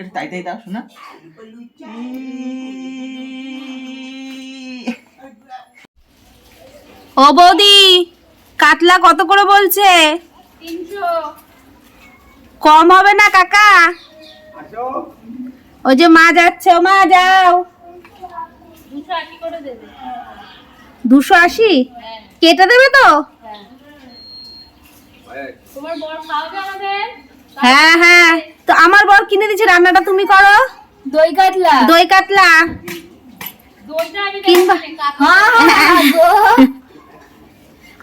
একটু তাই তাই দাও শোনা। ও বৌদি কাতলা কত করে বলছে? কম হবে না কাকা? ওই যে মা যাচ্ছে ও মা যাও। দুশো আশি কেটে দেবে তো? হ্যাঁ হ্যাঁ। তো আমার বর কিনে দিচ্ছে রান্নাটা তুমি করো। দই কাতলা। দই কাতলা।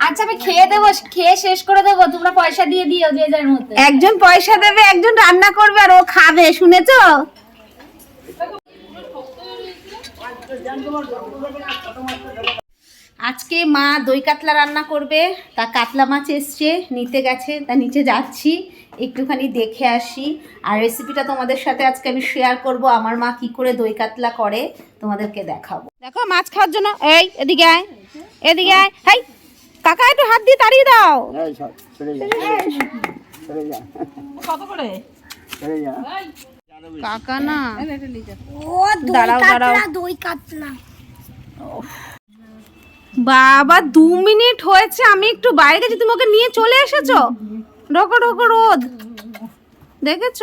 আচ্ছা আমি খেয়ে দেবো খেয়ে শেষ করে দেবো। তোমরা পয়সা দিয়ে দিও যে যার মতো। একজন পয়সা দেবে একজন রান্না করবে আর ও খাবে শুনেছো? আজকে মা দই কাতলা রান্না করবে তা কাতলা মাছ এসছে নিতে গেছে তা নিচে যাচ্ছি। একটুখানি দেখে আসি। আর রেসিপিটা তোমাদের সাথে আজকে আমি শেয়ার করব। আমার মা কি করে দই কাতলা করে তোমাদেরকে দেখাবো। দেখো মাছ খাওয়ার জন্য। এই এদিকে আয়। এদিকে আয়। হাই কাকা একটু হাত দিয়ে তাড়িয়ে দাও। কাকা না। দাঁড়াও দাঁড়াও। দই কাতলা। বাবা দু মিনিট হয়েছে। আমি একটু বাইরে গেছি তুমি ওকে নিয়ে চলে এসেছ? ঢোকো ঢোকো রোদ। দেখেছ?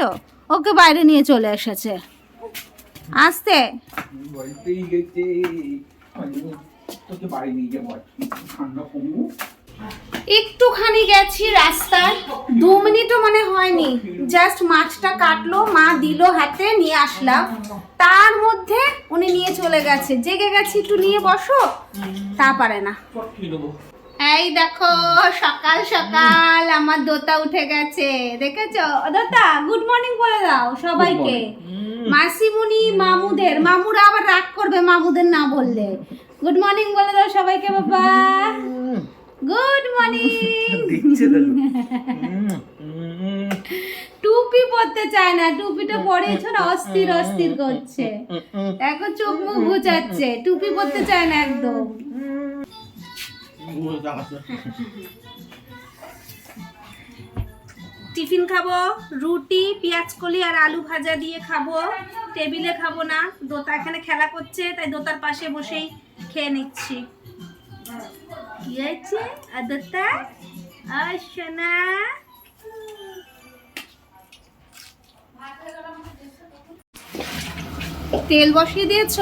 ওকে বাইরে নিয়ে চলে এসেছে। আসতে। একটুখানি গেছি রাস্তায়। দু মিনিটও মানে হয়নি। জাস্ট মাছটা কাটলো মা দিল হাতে নিয়ে আসলাম। তার মধ্যে উনি নিয়ে চলে গেছে। জেগে গেছি একটু নিয়ে বসো। তা পারে না। এই দেখো সকাল সকাল আমার দোতা উঠে গেছে। দেখেছ? দোতা গুড মর্নিং বলে দাও সবাইকে। মাসিমুনি মামুদের মামুরা আবার রাগ করবে মামুদের না বললে। গুড মর্নিং বলে দাও সবাইকে বাবা। গুড মর্নিং টুপি পরতে চায় না টুপিটা পরেছো না অস্থির অস্থির করছে। এখন চোখ মুখ ঘুচাচ্ছে টুপি পরতে চায় না একদম। টিফিন খাব, রুটি, পেঁয়াজ কলি আর আলু ভাজা দিয়ে খাব। টেবিলে খাব না, দোতা এখানে খেলা করছে, তাই দোতার পাশে বসেই খেয়ে নিচ্ছি। আর আর তেল বসিয়ে দিয়েছ?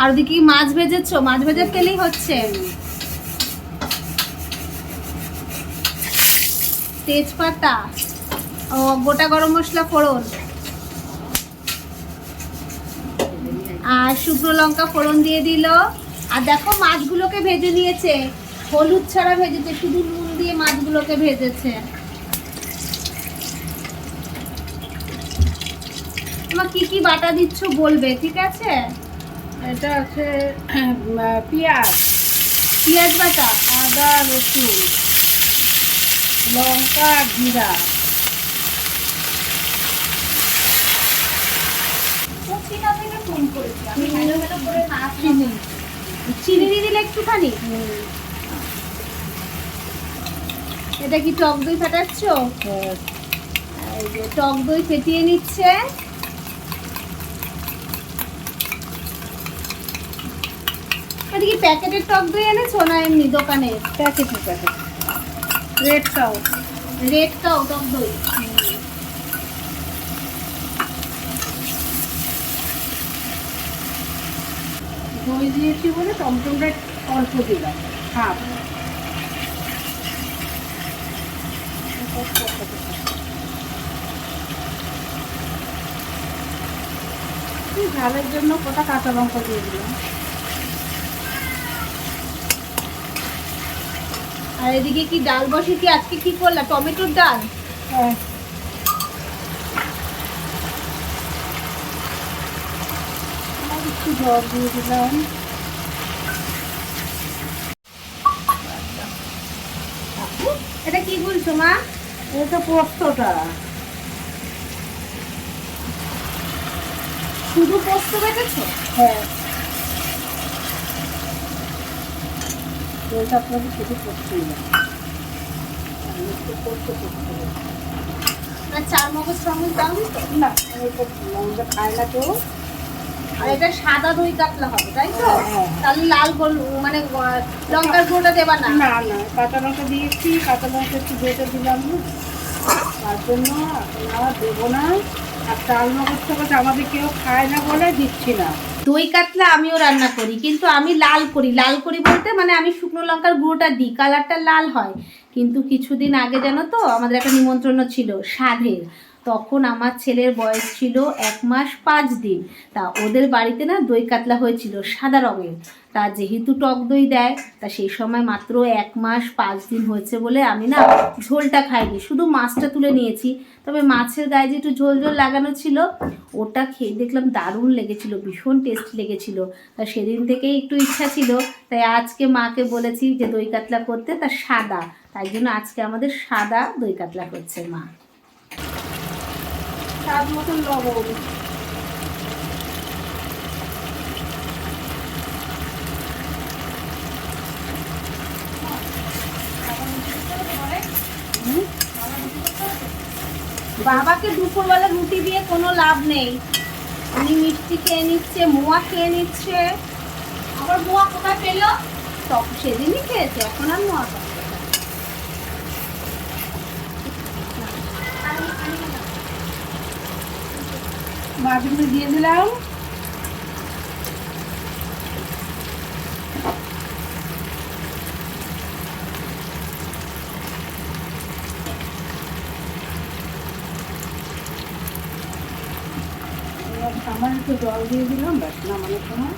আর ওদিকে মাছ ভেজেছো? মাছ ভেজার তেলেই হচ্ছে। তেজপাতা গোটা গরম মশলা ফোড়ন। আর শুকনো লঙ্কা ফোড়ন দিয়ে দিল। আর দেখো মাছগুলোকে ভেজে নিয়েছে। হলুদ ছাড়া ভেজেছে শুধু নুন দিয়ে মাছগুলোকে ভেজেছে। তোমার কি কি বাটা দিচ্ছ বলবে ঠিক আছে? এটা আছে পেঁয়াজ। পেঁয়াজ বাটা। আদা রসুন। লঙ্কা জিরা চিনি দিয়ে দিলে একটুখানি? এটা কি টক দই ফাটাচ্ছ? টক দই ফেটিয়ে নিচ্ছে। এটা কি প্যাকেটের টক দই এনেছো না এমনি দোকানে packet packet Red Cow Red Cow টক দই দই দিয়েছি বলে? টমটমটা অল্প দিলাম হাফ ঝালের জন্য কটা কাঁচা লঙ্কা দিয়ে দিলাম? আর এদিকে কি ডাল বসে কি আজকে কি করলা? টমেটোর ডাল? হ্যাঁ। একটু জল দিয়ে দিলাম। এটা কি বলছো মা? এটা পোস্তটা। শুধু পোস্ত বেটেছো? হ্যাঁ। এটা আপনাকে শুধু পোস্ত দিলাম আর একটু করতে হবে। চার মগজ টমগজ দাও নি না লঙ্কা খায় না কেউ আর এটা সাদা দই কাতলা হবে তাই তো? হ্যাঁ, হ্যাঁ। তাহলে লাল গোল মানে গ- লঙ্কার গুঁড়োটা দেবা না? না না কাঁচা লঙ্কা দিয়েছি কাঁচা লঙ্কা একটু বেটে দিলাম। তার জন্য আর দেবো না। আর চাল মগজ আমাদের কেউ খায় না বলে দিচ্ছি না। দই কাতলা আমিও রান্না করি, কিন্তু আমি লাল করি। লাল করি বলতে মানে আমি শুকনো লঙ্কার গুঁড়োটা দিই, কালারটা লাল হয়। কিন্তু কিছুদিন আগে জানো তো, আমাদের একটা নিমন্ত্রণ ছিল সাধের তখন আমার ছেলের বয়স ছিল এক মাস পাঁচ দিন। তা ওদের বাড়িতে না দই কাতলা হয়েছিল সাদা রঙের। তা যেহেতু টক দই দেয়, তা সেই সময় মাত্র এক মাস পাঁচ দিন হয়েছে বলে আমি না ঝোলটা খাইনি। শুধু মাছটা তুলে নিয়েছি। তবে মাছের গায়ে যে একটু ঝোল ঝোল লাগানো ছিল, ওটা খেয়ে দেখলাম দারুণ লেগেছিল, ভীষণ টেস্ট লেগেছিল। তা সেদিন থেকেই একটু ইচ্ছা ছিল, তাই আজকে মাকে বলেছি যে দই কাতলা করতে, তা সাদা। তাই জন্য আজকে আমাদের সাদা দই কাতলা করছে মা। স্বাদ মতন লবণ। বাবাকে দুপুরবেলা রুটি দিয়ে কোনো লাভ নেই। উনি মিষ্টি খেয়ে নিচ্ছে, মোয়া খেয়ে নিচ্ছে। আবার মোয়া কোথায় পেল? সেদিনই খেয়েছে, এখন আর মোয়া মাছগুলো দিয়ে দিলাম। সামান্য একটু জল দিয়ে দিলাম ব্যাস নামানোর সময়।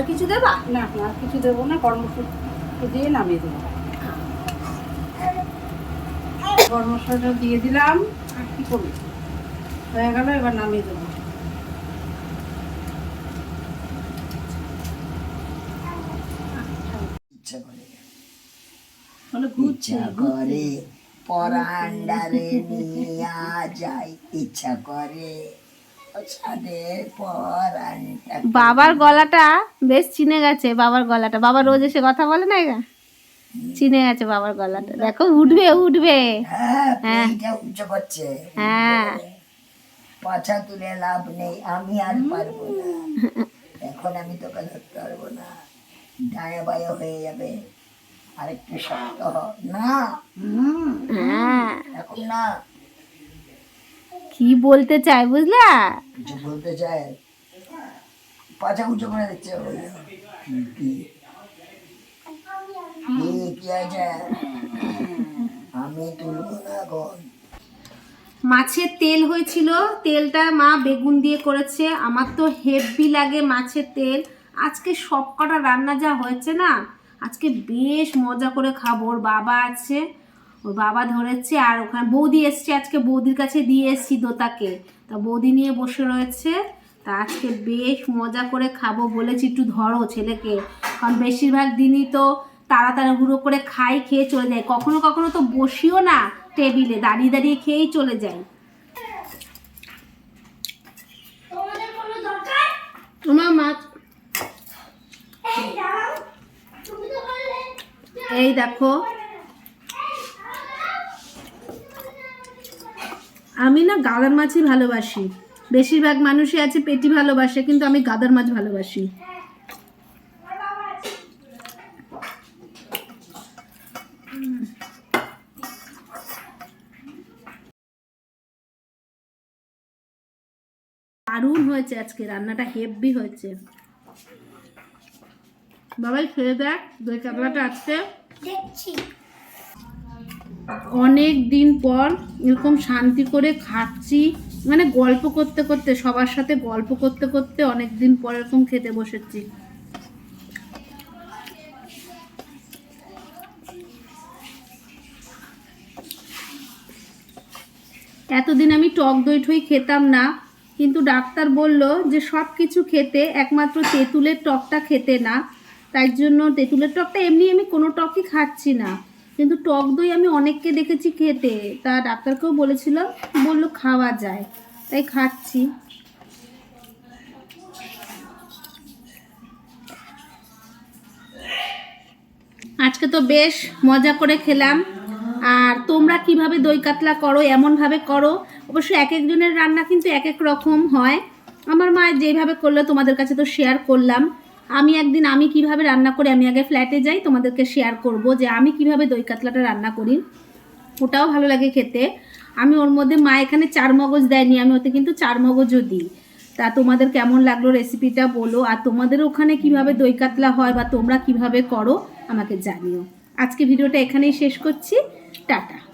আর কিছু দেবা? না আর কিছু দেবো না কর্মসূচি দিয়ে নামিয়ে দেবো। গরম দিয়ে দিলাম আর কি করব? হয়ে গেল এবার নামিয়ে দেবো। ইচ্ছা করে। মানে পরান্ডারে নিয়া যাই। ইচ্ছা করে। বাবার গলাটা বেশ চিনে গেছে বাবার গলাটা। বাবা রোজ এসে কথা বলে না এগা? চিনে গেছে বাবার গলাটা। দেখো উঠবে উঠবে। হ্যাঁ হ্যাঁ। করছে। হ্যাঁ। পাছা তুলে লাভ নেই আমি আর পারব না। এখন আমি তোকে ধরতে পারব না। ডায়ে বায়ে হয়ে যাবে। আরেকটু শক্ত না। হ্যাঁ। এখন না। কি বলতে চাই বুঝলা? কিছু বলতে চায়? পাছা উঁচু করে দিচ্ছে কি কি? কি আছে? আমি তুলবো না এখন মাছের তেল হয়েছিল তেলটা মা বেগুন দিয়ে করেছে। আমার তো হেভি লাগে মাছের তেল। আজকে সব কটা রান্না যা হয়েছে না আজকে বেশ মজা করে খাব। ওর বাবা আছে ওর বাবা ধরেছে আর ওখানে বৌদি এসছে আজকে বৌদির কাছে দিয়ে এসছি দোতাকে। তা বৌদি নিয়ে বসে রয়েছে। তা আজকে বেশ মজা করে খাব বলেছি একটু ধরো ছেলেকে। কারণ বেশিরভাগ দিনই তো তাড়াতাড়ি গুঁড়ো করে খাই খেয়ে চলে যায়। কখনো কখনো তো বসিও না টেবিলে দাঁড়িয়ে দাঁড়িয়ে খেয়েই চলে যায়। তোমার মাছ এই দেখো। আমি না গাদার মাছই ভালোবাসি। বেশিরভাগ মানুষই আছে পেটি ভালোবাসে, কিন্তু আমি গাদার মাছ ভালোবাসি। দারুণ হয়েছে আজকে, রান্নাটা হেভি হয়েছে। বাবাই খেয়ে দেখ, দই কাতলাটা আজকে। অনেক দিন পর এরকম শান্তি করে খাচ্ছি। মানে গল্প করতে করতে, সবার সাথে গল্প করতে করতে অনেক দিন পর এরকম খেতে বসেছি। এতদিন আমি টক দই ঠই খেতাম না, কিন্তু ডাক্তার বলল যে সব কিছু খেতে একমাত্র তেঁতুলের টকটা খেতে না। তাই জন্য তেঁতুলের টকটা এমনি আমি কোনো টকই খাচ্ছি না। কিন্তু টক দই আমি অনেককে দেখেছি খেতে। তা ডাক্তারকেও বলেছিলাম, বলল খাওয়া যায়। তাই খাচ্ছি। আজকে তো বেশ মজা করে খেলাম। আর তোমরা কীভাবে দই কাতলা করো, এমনভাবে করো? অবশ্য এক একজনের রান্না কিন্তু এক এক রকম হয়। আমার মা যেভাবে করল, তোমাদের কাছে তো শেয়ার করলাম। আমি একদিন, আমি কীভাবে রান্না করি, আমি আগে ফ্ল্যাটে যাই, তোমাদেরকে শেয়ার করব যে আমি কীভাবে দই কাতলাটা রান্না করি। ওটাও ভালো লাগে খেতে। আমি ওর মধ্যে, মা এখানে চার মগজ দেয়নি, আমি ওতে কিন্তু চার মগজও দিই। তা তোমাদের কেমন লাগল রেসিপিটা বলো, আর তোমাদের ওখানে কীভাবে দই কাতলা হয় বা তোমরা কীভাবে করো, আমাকে জানিও। আজকে ভিডিওটা এখানেই শেষ করছি। টাটা।